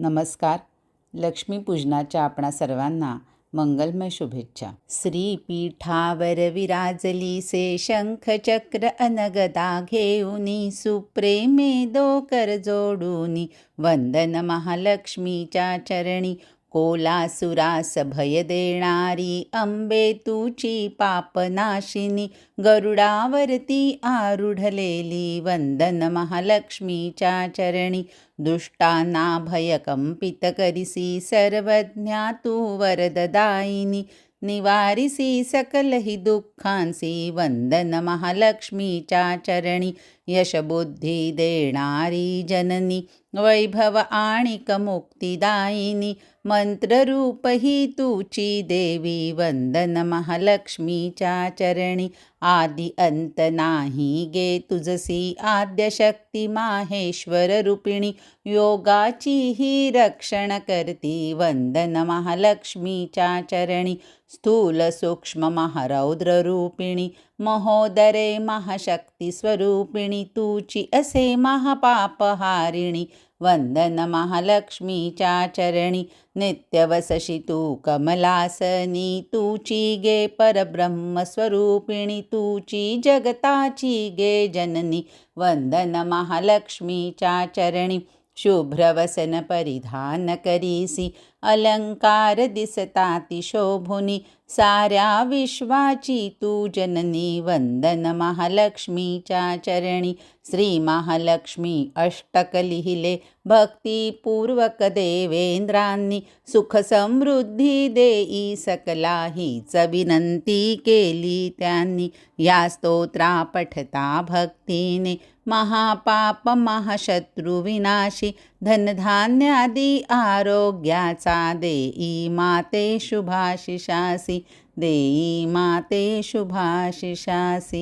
नमस्कार. लक्ष्मीपूजनाच्या आपणा सर्वांना मंगलमय शुभेच्छा. श्रीपीठावर विराजली से शंख चक्र अनगदा घेऊनी सुप्रेमे दोकर जोडूनी वंदन महालक्ष्मीच्या चरणी कोलासुरास भय देणारी अंबे तुची पापनाशिनी गरुडावरती आरुढलेली वंदन महालक्ष्मीच्या चरणी दुष्टांना भयकंपित करिसी सर्वज्ञा तू वरददायिनी निवारिसी सकलही दुःखांसी वंदन महालक्ष्मीच्या चरणी यशबुद्धी देणारी जननी वैभव आणि मुक्तिदायिनी मंत्ररूप ही तुची देवी वंदन महालक्ष्मीच्या चरणी आदि अंत नाही गे तुझसी आद्यशक्ती माहेश्वर रूपिणी योगाची ही रक्षण करती वंदन महालक्ष्मीच्या चरणी स्थूल सूक्ष्म महारौद्र रूपिणी महोदरे महाशक्ती स्वरूपिणी असे महापापहारिणी वंदन महालक्ष्मीच्या चरणी नित्यवसशी तू कमलासनी तूची गे परब्रह्मस्वरूपिणी तूची जगताची गे जननी वंदन महालक्ष्मीच्या चरणी शुभ्रवसन परिधान करीसी अलंकार दिसताती शोभुनी. साऱ्या विश्वाची तू जननी वंदन महालक्ष्मीच्या चरणी. श्री महालक्ष्मी अष्टक लिहिले भक्तिपूर्वक देवेंद्रांनी. सुख समृद्धी देई सकला हीच विनंती केली त्यांनी. या स्तोत्रा पठता भक्तीने. महापाप महाशत्रू विनाशी. धनधान्यादी आरोग्याचा देई माते शुभाशिषासि देई माते शुभाशिषासि